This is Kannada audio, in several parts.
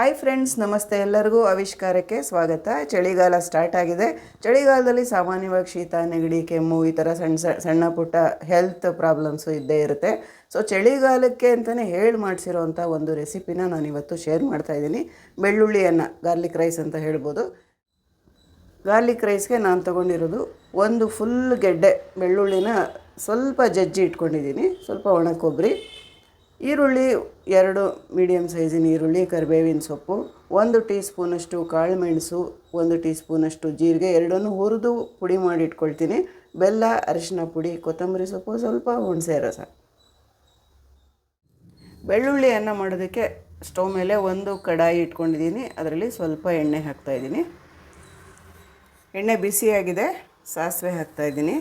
ಹಾಯ್ ಫ್ರೆಂಡ್ಸ್ ನಮಸ್ತೆ ಎಲ್ಲರಿಗೂ ಆವಿಷ್ಕಾರಕ್ಕೆ ಸ್ವಾಗತ. ಚಳಿಗಾಲ ಸ್ಟಾರ್ಟ್ ಆಗಿದೆ. ಚಳಿಗಾಲದಲ್ಲಿ ಸಾಮಾನ್ಯವಾಗಿ ಶೀತ, ನೆಗಡಿ, ಕೆಮ್ಮು ಈ ಥರ ಸಣ್ಣ ಸಣ್ಣ ಪುಟ್ಟ ಹೆಲ್ತ್ ಪ್ರಾಬ್ಲಮ್ಸು ಇದ್ದೇ ಇರುತ್ತೆ. ಸೊ ಚಳಿಗಾಲಕ್ಕೆ ಅಂತಲೇ ಹೇಳಿ ಮಾಡಿಸಿರೋಂಥ ಒಂದು ರೆಸಿಪಿನ ನಾನು ಇವತ್ತು ಶೇರ್ ಮಾಡ್ತಾ ಇದ್ದೀನಿ. ಬೆಳ್ಳುಳ್ಳಿಯನ್ನು ಗಾರ್ಲಿಕ್ ರೈಸ್ ಅಂತ ಹೇಳ್ಬೋದು. ಗಾರ್ಲಿಕ್ ರೈಸ್ಗೆ ನಾನು ತೊಗೊಂಡಿರೋದು ಒಂದು ಫುಲ್ ಗೆಡ್ಡೆ, ಬೆಳ್ಳುಳ್ಳಿನ ಸ್ವಲ್ಪ ಜಜ್ಜಿ ಇಟ್ಕೊಂಡಿದ್ದೀನಿ. ಸ್ವಲ್ಪ ಒಣ ಕೊಬ್ಬರಿ. ಈರುಳ್ಳಿ ಎರಡು ಮೀಡಿಯಮ್ ಸೈಜಿನ ಈರುಳ್ಳಿ, ಕರಿಬೇವಿನ ಸೊಪ್ಪು, ಒಂದು ಟೀ ಸ್ಪೂನಷ್ಟು ಕಾಳುಮೆಣಸು, ಒಂದು ಟೀ ಸ್ಪೂನಷ್ಟು ಜೀರಿಗೆ, ಎರಡನ್ನೂ ಹುರಿದು ಪುಡಿ ಮಾಡಿ ಇಟ್ಕೊಳ್ತೀನಿ ಬೆಲ್ಲ, ಅರಿಶಿನ ಪುಡಿ, ಕೊತ್ತಂಬರಿ ಸೊಪ್ಪು, ಸ್ವಲ್ಪ ಹುಣಸೆ ರಸ. ಬೆಳ್ಳುಳ್ಳಿ ಅನ್ನ ಮಾಡೋದಕ್ಕೆ ಸ್ಟವ್ ಮೇಲೆ ಒಂದು ಕಡಾಯಿ ಇಟ್ಕೊಂಡಿದ್ದೀನಿ. ಅದರಲ್ಲಿ ಸ್ವಲ್ಪ ಎಣ್ಣೆ ಹಾಕ್ತಾಯಿದ್ದೀನಿ ಎಣ್ಣೆ ಬಿಸಿಯಾಗಿದೆ, ಸಾಸಿವೆ ಹಾಕ್ತಾಯಿದ್ದೀನಿ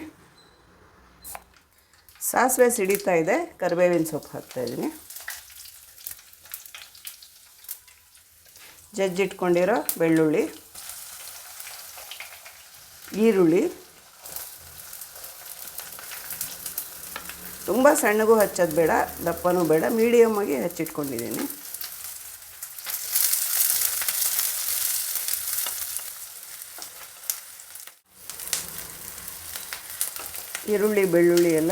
ಸಾಸಿವೆ ಸಿಡಿತಾ ಇದೆ, ಕರಿಬೇವಿನ ಸೊಪ್ಪು ಹಾಕ್ತಾಯಿದ್ದೀನಿ ಜಜ್ಜಿಟ್ಕೊಂಡಿರೋ ಬೆಳ್ಳುಳ್ಳಿ, ಈರುಳ್ಳಿ, ತುಂಬ ಸಣ್ಣಗೂ ಹಚ್ಚೋದು ಬೇಡ, ದಪ್ಪನೂ ಬೇಡ ಮೀಡಿಯಮ್ಮಾಗಿ ಹಚ್ಚಿಟ್ಕೊಂಡಿದ್ದೀನಿ. ಈರುಳ್ಳಿ, ಬೆಳ್ಳುಳ್ಳಿ ಎಲ್ಲ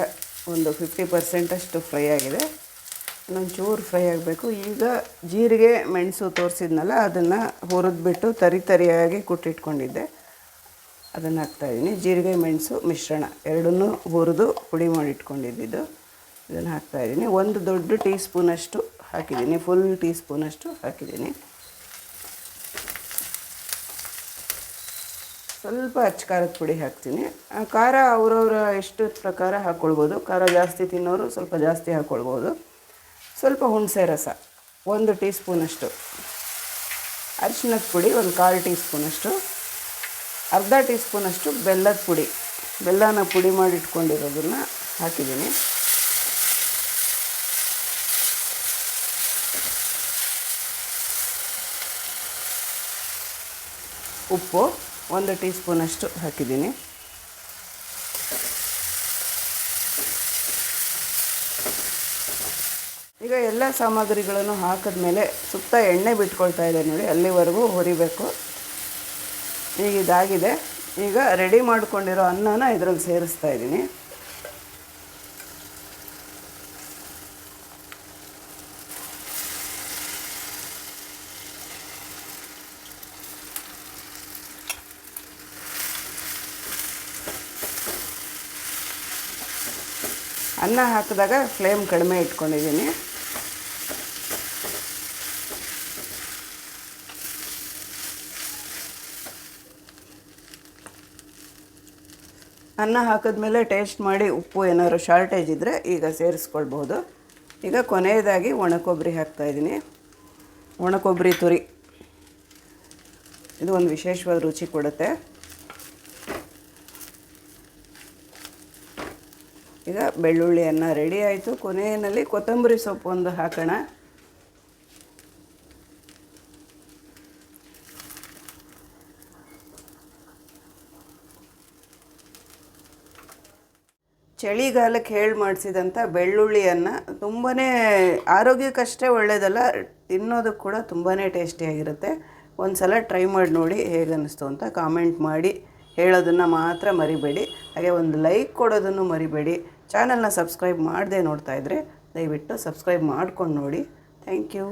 ಒಂದು ಫಿಫ್ಟಿ ಪರ್ಸೆಂಟಷ್ಟು ಫ್ರೈ ಆಗಿದೆ. ಇನ್ನೊಂದು ಚೂರು ಫ್ರೈ ಆಗಬೇಕು. ಈಗ ಜೀರಿಗೆ, ಮೆಣಸು ತೋರಿಸಿದ್ನಲ್ಲ, ಅದನ್ನು ಹುರಿದ್ಬಿಟ್ಟು ತರಿ ತರಿಯಾಗಿ ಕುಟ್ಟಿಟ್ಕೊಂಡಿದ್ದೆ. ಅದನ್ನು ಹಾಕ್ತಾಯಿದ್ದೀನಿ ಜೀರಿಗೆ, ಮೆಣಸು ಮಿಶ್ರಣ ಎರಡನ್ನೂ ಹುರಿದು ಪುಡಿ ಮಾಡಿ ಇಟ್ಕೊಂಡಿದ್ದು ಇದನ್ನು ಹಾಕ್ತಾಯಿದ್ದೀನಿ ಒಂದು ದೊಡ್ಡ ಟೀ ಸ್ಪೂನಷ್ಟು ಹಾಕಿದ್ದೀನಿ. ಫುಲ್ ಟೀ ಸ್ಪೂನಷ್ಟು ಹಾಕಿದ್ದೀನಿ. ಸ್ವಲ್ಪ ಅಚ್ಚ ಖಾರದ ಪುಡಿ ಹಾಕ್ತೀನಿ. ಖಾರ ಅವರವರ ಎಷ್ಟು ಪ್ರಕಾರ ಹಾಕ್ಕೊಳ್ಬೋದು ಖಾರ ಜಾಸ್ತಿ ತಿನ್ನೋರು ಸ್ವಲ್ಪ ಜಾಸ್ತಿ ಹಾಕ್ಕೊಳ್ಬೋದು ಸ್ವಲ್ಪ ಹುಣಸೆ ರಸ, ಒಂದು ಟೀ ಸ್ಪೂನಷ್ಟು ಅರಿಶಿನದ ಪುಡಿ, ಒಂದು ಕಾಲು ಟೀ ಸ್ಪೂನಷ್ಟು ಅರ್ಧ ಟೀ ಸ್ಪೂನಷ್ಟು ಬೆಲ್ಲದ ಪುಡಿ. ಬೆಲ್ಲನ ಪುಡಿ ಮಾಡಿ ಇಟ್ಕೊಂಡಿರೋದನ್ನು ಹಾಕಿದ್ದೀನಿ. ಉಪ್ಪು. ಒಂದು ಟೀ ಸ್ಪೂನಷ್ಟು ಹಾಕಿದ್ದೀನಿ. ಈಗ ಎಲ್ಲ ಸಾಮಗ್ರಿಗಳನ್ನು ಹಾಕಿದ್ಮೇಲೆ ಸುತ್ತ ಎಣ್ಣೆ ಬಿಟ್ಕೊಳ್ತಾ ಇದೆ ನೋಡಿ, ಅಲ್ಲಿವರೆಗೂ ಹುರಿಬೇಕು. ಈಗ ಇದಾಗಿದೆ. ಈಗ ರೆಡಿ ಮಾಡ್ಕೊಂಡಿರೋ ಅನ್ನನ ಇದ್ರಲ್ಲಿ ಸೇರಿಸ್ತಾ ಇದ್ದೀನಿ. ಅನ್ನ ಹಾಕಿದಾಗ ಫ್ಲೇಮ್ ಕಡಿಮೆ ಇಟ್ಕೊಂಡಿದ್ದೀನಿ. ಅನ್ನ ಹಾಕಿದ್ಮೇಲೆ ಟೇಸ್ಟ್ ಮಾಡಿ ಉಪ್ಪು ಏನಾದ್ರು ಶಾರ್ಟೇಜ್ ಇದ್ದರೆ ಈಗ ಸೇರಿಸ್ಕೊಳ್ಬೋದು. ಈಗ ಕೊನೆಯದಾಗಿ ಒಣ ಕೊಬ್ಬರಿ ಹಾಕ್ತಾಯಿದ್ದೀನಿ ಒಣ ಕೊಬ್ಬರಿ ತುರಿ. ಇದು ಒಂದು ವಿಶೇಷವಾದ ರುಚಿ ಕೊಡುತ್ತೆ. ಈಗ ಬೆಳ್ಳುಳ್ಳಿ ಅನ್ನ ರೆಡಿ ಆಯಿತು. ಕೊನೆಯಲ್ಲಿ ಕೊತ್ತಂಬರಿ ಸೊಪ್ಪು ಒಂದು ಹಾಕೋಣ. ಚಳಿಗಾಲಕ್ಕೆ ಹೇಳಿ ಮಾಡಿಸಿದಂಥ ಬೆಳ್ಳುಳ್ಳಿಯನ್ನು ತುಂಬಾ ಆರೋಗ್ಯಕ್ಕಷ್ಟೇ ಒಳ್ಳೆಯದಲ್ಲ ತಿನ್ನೋದಕ್ಕೆ ಕೂಡ ತುಂಬಾ ಟೇಸ್ಟಿಯಾಗಿರುತ್ತೆ ಒಂದು ಸಲ ಟ್ರೈ ಮಾಡಿ ನೋಡಿ ಹೇಗೆ ಅನ್ನಿಸ್ತು ಅಂತ ಕಾಮೆಂಟ್ ಮಾಡಿ. ಹೇಳೋದನ್ನು ಮಾತ್ರ ಮರಿಬೇಡಿ. ಹಾಗೆ ಒಂದು ಲೈಕ್ ಕೊಡೋದನ್ನು ಮರಿಬೇಡಿ. ಚಾನಲ್ನ ಸಬ್ಸ್ಕ್ರೈಬ್ ಮಾಡದೆ ನೋಡ್ತಾ ಇದ್ದರೆ ದಯವಿಟ್ಟು ಸಬ್ಸ್ಕ್ರೈಬ್ ಮಾಡ್ಕೊಂಡು ನೋಡಿ. Thank you